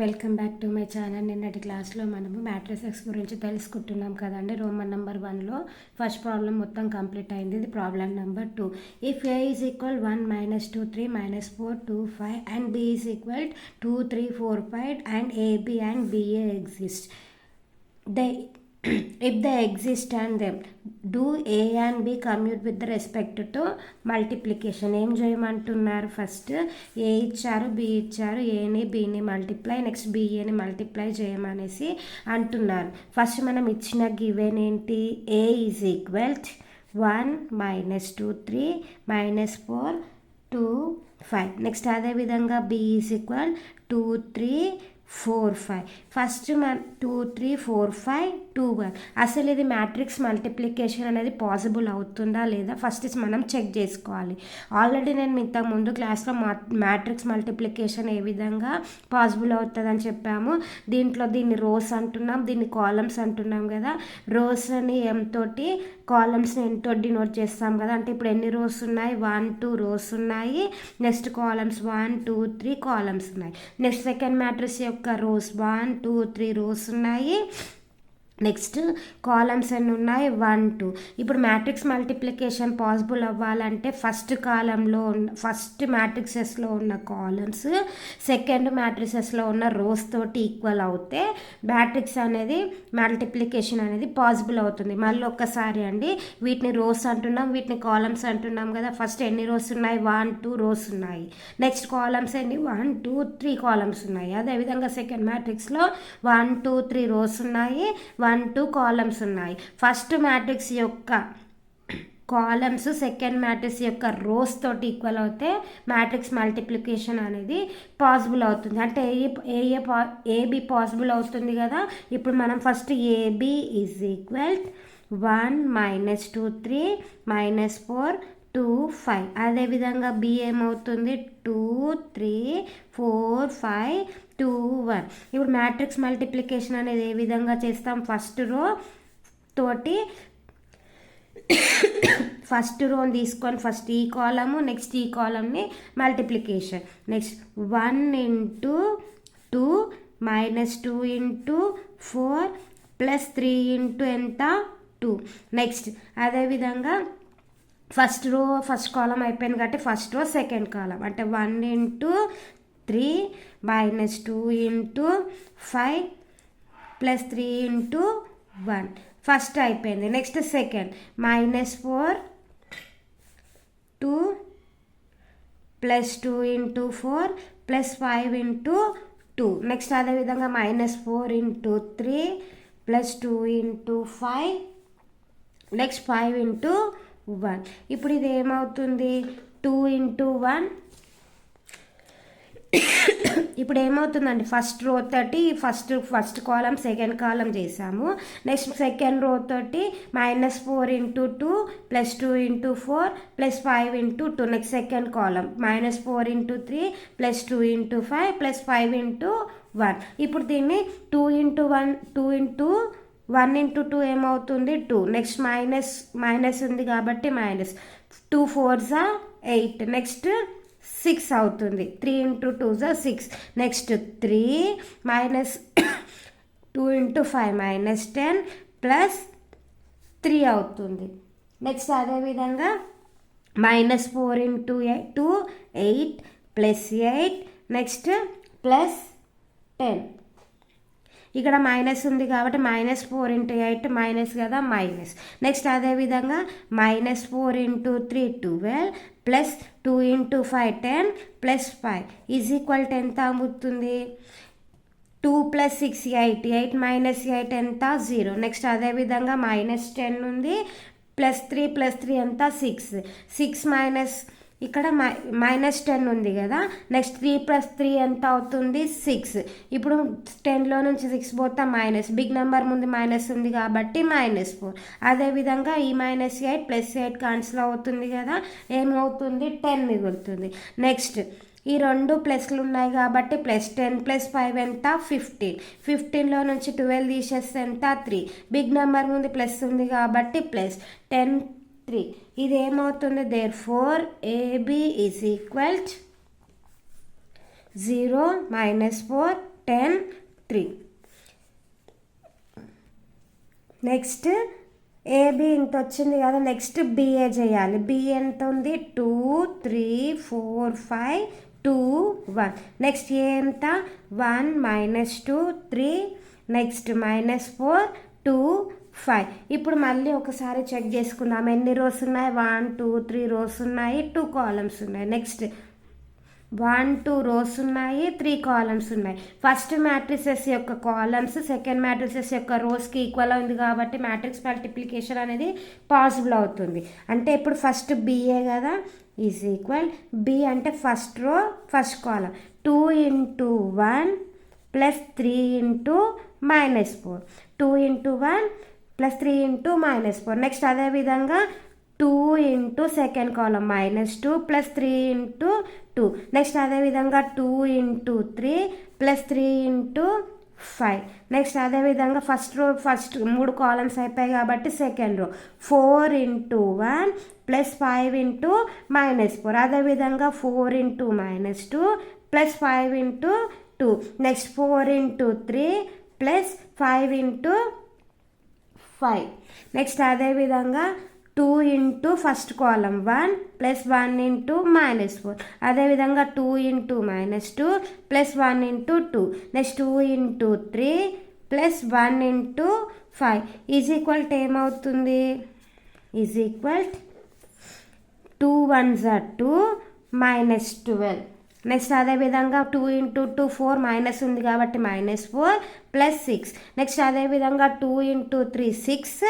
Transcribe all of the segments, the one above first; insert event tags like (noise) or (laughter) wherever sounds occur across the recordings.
Welcome back to my channel. నిన్నటి క్లాస్లో మనము మ్యాట్రిసెక్స్ గురించి తెలుసుకుంటున్నాం కదండి. రోమన్ నెంబర్ వన్లో ఫస్ట్ ప్రాబ్లం మొత్తం కంప్లీట్ అయింది. ఇది problem number two. If A is equal one minus two three minus four two five and B is equal two three four five and A B and B A exist they if the exist and them do a and commute with with respect to multiplication ఏం చేయమంటున్నారు? First A ఇచ్చారు B ఇచ్చారు ఏని బిని multiply next బిఏని multiply చేయమనేసి అంటున్నారు. First మనం ఇచ్చిన గివెన్ ఏంటి? A is equal one minus two three minus four two five next అదేవిధంగా B is equal two three four five. First మన two three four five two one. అసలు ఇది మ్యాట్రిక్స్ మల్టిప్లికేషన్ అనేది పాసిబుల్ అవుతుందా లేదా ఫస్ట్ మనం check చేసుకోవాలి. Already నేను ఇంతకు ముందు క్లాస్లో మా మ్యాట్రిక్స్ మల్టిప్లికేషన్ ఏ విధంగా పాసిబుల్ అవుతుందని చెప్పాము. దీంట్లో దీన్ని రోస్ అంటున్నాం దీన్ని కాలమ్స్ అంటున్నాం కదా. రోస్ అని కాలమ్స్ కాలమ్స్ని ఎంతో డినోట్ చేస్తాం కదా. అంటే ఇప్పుడు ఎన్ని రోస్ ఉన్నాయి? వన్ టూ రోస్ ఉన్నాయి. Next columns one two three columns ఉన్నాయి. నెక్స్ట్ సెకండ్ మ్యాట్రిక్స్ యొక్క rows one two three rows ఉన్నాయి. నెక్స్ట్ కాలమ్స్ ఎన్ని ఉన్నాయి? One two. ఇప్పుడు మ్యాట్రిక్స్ మల్టిప్లికేషన్ పాసిబుల్ అవ్వాలంటే ఫస్ట్ కాలంలో ఉన్న ఫస్ట్ మ్యాట్రిక్సెస్లో ఉన్న కాలమ్స్ సెకండ్ మ్యాట్రిసెస్లో ఉన్న రోస్ తోటి ఈక్వల్ అవుతే మ్యాట్రిక్స్ అనేది మల్టిప్లికేషన్ అనేది పాసిబుల్ అవుతుంది. మళ్ళీ ఒక్కసారి అండి వీటిని రోస్ అంటున్నాం వీటిని కాలమ్స్ అంటున్నాం కదా ఫస్ట్ ఎన్ని రోస్ ఉన్నాయి? వన్ టూ రోస్ ఉన్నాయి. నెక్స్ట్ కాలమ్స్ ఎన్ని? వన్ టూ త్రీ కాలమ్స్ ఉన్నాయి. అదేవిధంగా సెకండ్ మ్యాట్రిక్స్లో వన్ టూ త్రీ రోస్ ఉన్నాయి. వన్ వన్ టూ కాలమ్స్ ఉన్నాయి. ఫస్ట్ మ్యాట్రిక్స్ యొక్క కాలమ్స్ సెకండ్ మ్యాట్రిక్స్ యొక్క రోస్ తోటి ఈక్వల్ అవుతే మ్యాట్రిక్స్ మల్టిప్లికేషన్ అనేది పాసిబుల్ అవుతుంది. అంటే ఏ ఏ పా ఏబి పాసిబుల్ అవుతుంది కదా? ఇప్పుడు మనం first A B is equal one minus two three minus four two five అదేవిధంగా బి ఏమవుతుంది? Two three four five two one ఇప్పుడు మ్యాట్రిక్స్ మల్టిప్లికేషన్ అనేది ఏ విధంగా చేస్తాం? ఫస్ట్ రో తోటి ఫస్ట్ రోని తీసుకొని ఫస్ట్ ఈ కాలము నెక్స్ట్ ఈ కాలంని multiplication next one into two minus two into four plus three into ఎంత? టూ నెక్స్ట్ అదేవిధంగా ఫస్ట్ రో ఫస్ట్ కాలం అయిపోయింది కాబట్టి ఫస్ట్ రో సెకండ్ కాలం అంటే one into three minus two into five plus three into one. First అయిపోయింది next second. Minus four two plus two into four plus five into two. Next అదేవిధంగా minus four into three plus two into five. Next five into one. ఇప్పుడు ఇది ఏమవుతుంది? Two into one. ఇప్పుడు ఏమవుతుందండి? First row తోటి first first column second column చేసాము. Next second row తోటి minus four into two plus two into four plus five into two. Next second column minus four into three plus two into five plus five into one. ఇప్పుడు దీన్ని two into one two into one into two ఏమవుతుంది? Two. Next minus minus ఉంది కాబట్టి minus. Two four జా eight. Next six అవుతుంది. Three into two జా six. Next three minus (coughs) two into five minus ten plus three అవుతుంది. Next అదేవిధంగా minus four into two eight plus eight. Next plus ten. ఇక్కడ minus ఉంది కాబట్టి minus four into eight minus కదా minus next అదేవిధంగా minus four into three twelve plus two into five ten plus five is equal to ఎంత అమ్ముతుంది two plus six eight eight minus eight ఎంత? Zero next అదేవిధంగా minus ten ఉంది. Plus three plus three ఎంత? Six six minus ఇక్కడ మై minus ten ఉంది కదా. Next three plus three ఎంత అవుతుంది? సిక్స్ ఇప్పుడు టెన్లో నుంచి సిక్స్ పోతే మైనస్ బిగ్ నెంబర్ ముందు మైనస్ ఉంది కాబట్టి మైనస్ ఫోర్ అదేవిధంగా ఈ minus eight plus eight cancel అవుతుంది కదా. ఏమవుతుంది? టెన్ మిగులుతుంది. నెక్స్ట్ ఈ రెండు ప్లస్లు ఉన్నాయి కాబట్టి ప్లస్ టెన్ ప్లస్ ఫైవ్ ఎంత? ఫిఫ్టీన్ ఫిఫ్టీన్లో నుంచి ట్వెల్వ్ తీసేస్తే ఎంత? త్రీ బిగ్ నెంబర్ ముందు ప్లస్ ఉంది కాబట్టి ప్లస్ టెన్ త్రీ ఇది ఏమవుతుంది therefore AB is equal zero minus four ten three next AB ఇంత వచ్చింది కదా. నెక్స్ట్ బిఏ చేయాలి. బి ఎంత ఉంది two three four five two one next A ఎంత? One minus two three next minus four two five ఇప్పుడు మళ్ళీ ఒకసారి చెక్ చేసుకుందాం. ఎన్ని రోస్ ఉన్నాయి? వన్ టూ త్రీ రోస్ ఉన్నాయి. టూ కాలమ్స్ ఉన్నాయి. నెక్స్ట్ వన్ టూ రోస్ ఉన్నాయి. త్రీ కాలమ్స్ ఉన్నాయి. ఫస్ట్ మ్యాట్రిసెస్ యొక్క కాలమ్స్ సెకండ్ మ్యాట్రిసెస్ యొక్క రోస్కి ఈక్వల్ ఉంది కాబట్టి మ్యాట్రిక్స్ మల్టిప్లికేషన్ అనేది పాసిబుల్ అవుతుంది. అంటే ఇప్పుడు ఫస్ట్ బిఏ కదా? ఈజ్ ఈక్వల్ బి అంటే first row first column two into one plus three into minus four two into one plus three into minus four. Next అదేవిధంగా two into second column minus two plus three into two. Next అదేవిధంగా two into three plus three into five. Next అదేవిధంగా first row first మూడు columns అయిపోయాయి కాబట్టి second row. Four into one plus five into minus four. అదేవిధంగా four into minus two plus five into two. Next four into three plus five into five next అదేవిధంగా two into first column one plus one into minus four అదేవిధంగా two into minus two plus one into two next two into three plus one into five is equal to ఏమవుతుంది? Is equal to one జా two minus twelve next అదేవిధంగా two into two four minus ఉంది కాబట్టి minus four plus six next అదేవిధంగా two into three six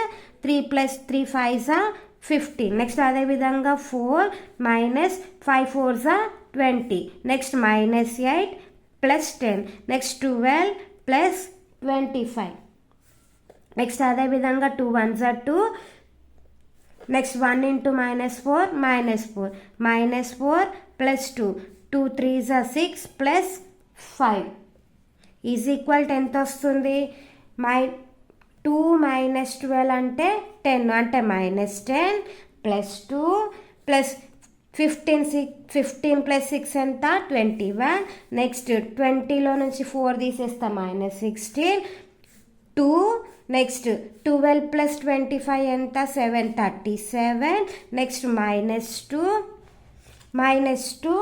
three plus three five జా fifteen next అదేవిధంగా four minus five four జా twenty next minus eight plus ten next twelve plus twenty five next అదేవిధంగా two one జా two next one into minus four minus four minus four plus two two three జా six plus five. Is equal tenth ఎంత వస్తుంది. మై two minus twelve అంటే ten అంటే minus ten plus two plus fifteen six fifteen plus six ఎంత? Twenty one. Next ట్వంటీలో నుంచి four తీసేస్తా minus sixteen. Two next twelve plus twenty five ఎంత? Seven thirty seven. Next minus two minus two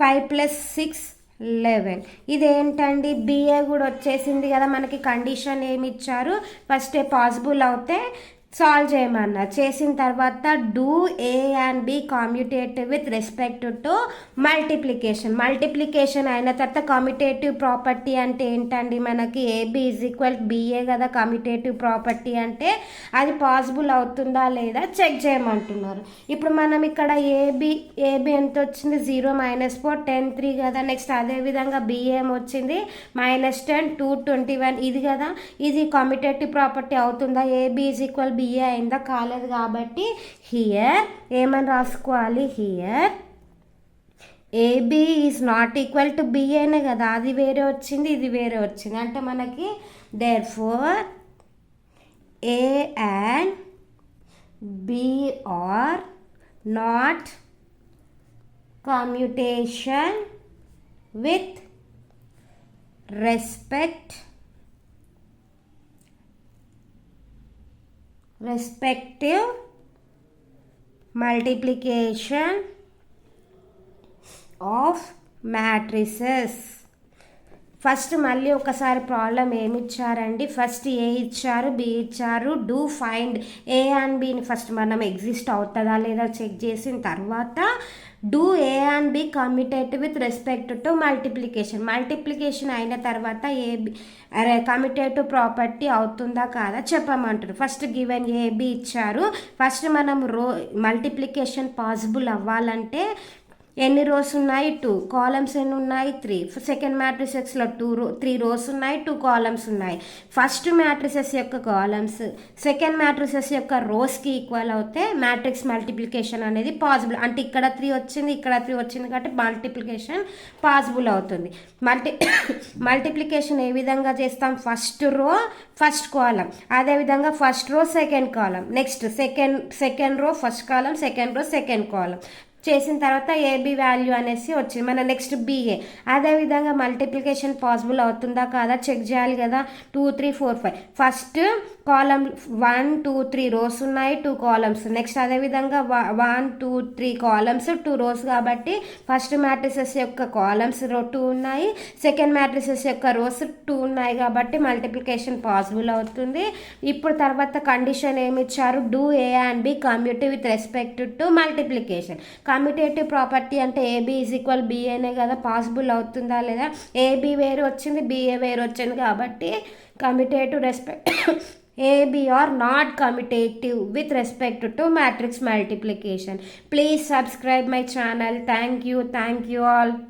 five plus six eleven. ఇదేంటండి? BA కూడా వచ్చేసింది కదా మనకి కండిషన్ ఏమి ఇచ్చారు? ఫస్ట్ పాసిబుల్ అవుతే సాల్వ్ చేయమన్నారు చేసిన తర్వాత do A and B commutative with respect to multiplication. Multiplication అయిన తర్వాత కామ్యుటేటివ్ ప్రాపర్టీ అంటే ఏంటండి? మనకి ఏబి ఈజ్ ఈక్వల్ బిఏ కదా కామ్యుటేటివ్ ప్రాపర్టీ అంటే అది పాసిబుల్ అవుతుందా లేదా చెక్ చేయమంటున్నారు. ఇప్పుడు మనం ఇక్కడ ఏబి ఏబి ఎంత వచ్చింది? Zero minus four ten three కదా. నెక్స్ట్ అదేవిధంగా బిఏం వచ్చింది? Minus ten two twenty one. ఇది కదా? ఇది కామ్యుటేటివ్ ప్రాపర్టీ అవుతుందా? ఏబి ఈజ్ ఈక్వల్ బిఏ అయిందా కాలేదు కాబట్టి హియర్ ఏమని రాసుకోవాలి? Here AB is not equal to బిఏనే కదా. అది వేరే వచ్చింది ఇది వేరే వచ్చింది. అంటే మనకి therefore A and B are not commutation with respect respective multiplication of matrices first మళ్ళీ ఒకసారి ప్రాబ్లం ఏమి ఇచ్చారండి ఫస్ట్ ఏ ఇచ్చారు బి ఇచ్చారు డూ ఫైండ్ ఏ అండ్ బిని ఫస్ట్ మనం ఎగ్జిస్ట్ అవుతుందా లేదా చెక్ చేసిన తర్వాత do A and B commutative with respect to multiplication. Multiplication అయిన తర్వాత A B are commutative property అవుతుందా కాదా చెప్పమంటారు ఫస్ట్ గివెన్ ఏ బి ఇచ్చారు. ఫస్ట్ మనం రో మల్టిప్లికేషన్ పాసిబుల్ అవ్వాలంటే ఎన్ని రోస్ ఉన్నాయి? టూ కాలమ్స్ ఎన్ని ఉన్నాయి? త్రీ సెకండ్ మ్యాట్రిసెస్లో టూ రో త్రీ రోస్ ఉన్నాయి టూ కాలమ్స్ ఉన్నాయి. ఫస్ట్ మ్యాట్రిసెస్ యొక్క కాలమ్స్ సెకండ్ మ్యాట్రిసెస్ యొక్క రోస్కి ఈక్వల్ అవుతే మ్యాట్రిక్స్ మల్టిప్లికేషన్ అనేది పాసిబుల్ అంటే ఇక్కడ త్రీ వచ్చింది ఇక్కడ త్రీ వచ్చింది కాబట్టి మల్టిప్లికేషన్ పాసిబుల్ అవుతుంది. మల్టీ మల్టిప్లికేషన్ (coughs) ఏ విధంగా చేస్తాం? ఫస్ట్ రో ఫస్ట్ కాలం అదేవిధంగా first row second column next second second row first column second row second column చేసిన తర్వాత ఏబి వాల్యూ అనేసి వచ్చింది. మన నెక్స్ట్ బిఏ అదేవిధంగా మల్టిప్లికేషన్ పాసిబుల్ అవుతుందా కాదా? చెక్ చేయాలి కదా. Two three four five first column one two three rows ఉన్నాయి టూ కాలమ్స్. నెక్స్ట్ అదేవిధంగా one two three columns two rows కాబట్టి ఫస్ట్ మ్యాట్రిసెస్ యొక్క కాలమ్స్ టూ ఉన్నాయి. సెకండ్ మ్యాట్రిసెస్ యొక్క రోస్ టూ ఉన్నాయి కాబట్టి మల్టిప్లికేషన్ పాసిబుల్ అవుతుంది. ఇప్పుడు తర్వాత కండిషన్ ఏమి ఇచ్చారు do A and B commutative with respect to multiplication. Commutative property అంటే ఏబి ఈజ్ ఈక్వల్ బిఏనే కదా? పాసిబుల్ అవుతుందా లేదా? ఏబి వేరు వచ్చింది? బిఏ వేరు వచ్చింది కాబట్టి committed to respect (coughs) AB are not commutative with respect to matrix multiplication. Please subscribe my channel. Thank you. Thank you all.